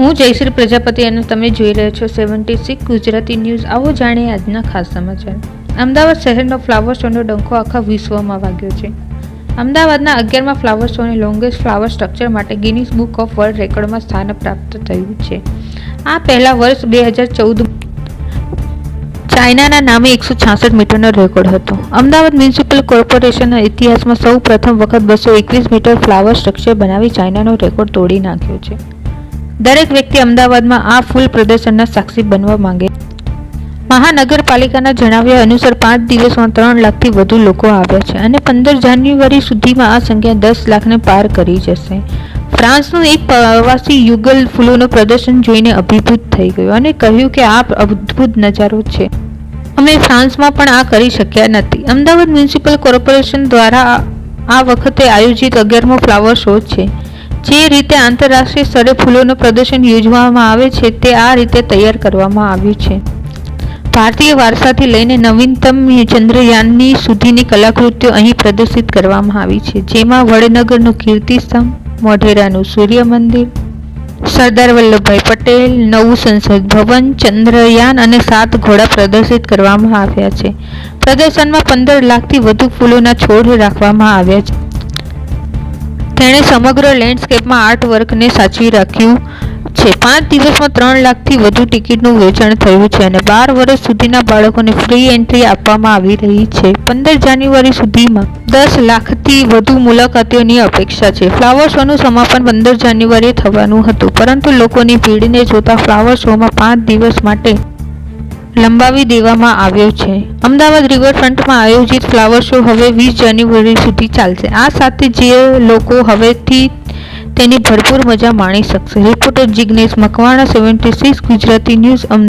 હું જયશ્રી પ્રજાપતિ અને તમે જોઈ રહ્યા છો સેવન્ટી સિક્સ ગુજરાતી ન્યૂઝ. આવો જાણીએ આજના ખાસ સમાચાર. અમદાવાદ શહેરનો ફ્લાવર શોનો ડંખો આખા વિશ્વમાં વાગ્યો છે. અમદાવાદના અગિયારમાં ફ્લાવર શોને લોંગેસ્ટ ફ્લાવર સ્ટ્રક્ચર માટે ગિનિસ બુક ઓફ વર્લ્ડ રેકોર્ડમાં સ્થાન પ્રાપ્ત થયું છે. આ પહેલા વર્ષ બે હજાર ચૌદ ચાઇનાના નામે એકસો છાસઠ મીટરનો રેકોર્ડ હતો. અમદાવાદ મ્યુનિસિપલ કોર્પોરેશનના ઇતિહાસમાં સૌ પ્રથમ વખત બસો એકવીસ મીટર ફ્લાવર સ્ટ્રક્ચર બનાવી ચાઇનાનો રેકોર્ડ તોડી નાખ્યો છે. દરેક વ્યક્તિ અમદાવાદમાં આ ફૂલ પ્રદર્શનના સાક્ષી બનવા માંગે. મહાનગરપાલિકાના જણાવ્યા અનુસાર પાંચ દિવસમાં ત્રણ લાખથી વધુ લોકો આવ્યા છે અને પંદર જાન્યુઆરી સુધીમાં આ સંખ્યા દસ લાખને પાર કરી જશે. ફ્રાન્સનું એક પ્રવાસી યુગલ ફૂલોનું પ્રદર્શન જોઈને અભિભૂત થઈ ગયો અને કહ્યું કે આ અદ્ભુત નજારો છે. અમે ફ્રાન્સમાં પણ આ કરી શક્યા નથી. અમદાવાદ મ્યુનિસિપલ કોર્પોરેશન દ્વારા આ- વખતે આયોજિત અગિયારમો ફ્લાવર શો છે. જે રીતે આંતરરાષ્ટ્રીય સ્તરે ફૂલોનું પ્રદર્શન યોજવામાં આવે છે, તે આ રીતે તૈયાર કરવામાં આવ્યું છે. ભારતીય વારસાથી લઈને નવીનતમ ચંદ્રયાનની સુધીની કલાકૃતિઓ અહીં પ્રદર્શિત કરવામાં આવી છે, જેમાં વડનગરનું કીર્તિસ્તંભ, મોઢેરાનું સૂર્ય મંદિર સરદાર વલ્લભભાઈ પટેલ, નવું સંસદ ભવન, ચંદ્રયાન અને સાત ઘોડા પ્રદર્શિત કરવામાં આવ્યા છે. પ્રદર્શનમાં પંદર લાખથી વધુ ફૂલોના છોડ રાખવામાં આવ્યા છે. તેણે સમગ્ર લેન્ડસ્કેપમાં આર્ટ વર્કને સાચવી રાખ્યું છે. પાંચ દિવસમાં ત્રણ લાખથી વધુ ટિકિટનું વેચાણ થયું છે અને બાર વર્ષ સુધીના બાળકોને ફ્રી એન્ટ્રી આપવામાં આવી રહી છે. પંદર જાન્યુઆરી સુધીમાં દસ લાખથી વધુ મુલાકાતીઓની અપેક્ષા છે. ફ્લાવર શોનું સમાપન પંદર જાન્યુઆરીએ થવાનું હતું, પરંતુ લોકોની ભીડને જોતા ફ્લાવર શોમાં પાંચ દિવસ માટે લંબાવી દેવામાં આવ્યો છે. અમદાવાદ રિવરફ્રન્ટમાં આયોજિત ફ્લાવર શો હવે વીસ જાન્યુઆરી સુધી ચાલશે. આ સાથે જે લોકો હવેથી તેની ભરપૂર મજા માણી શકશે. Reporter Jignesh Makwana, seventy six Gujarati news Ahmedabad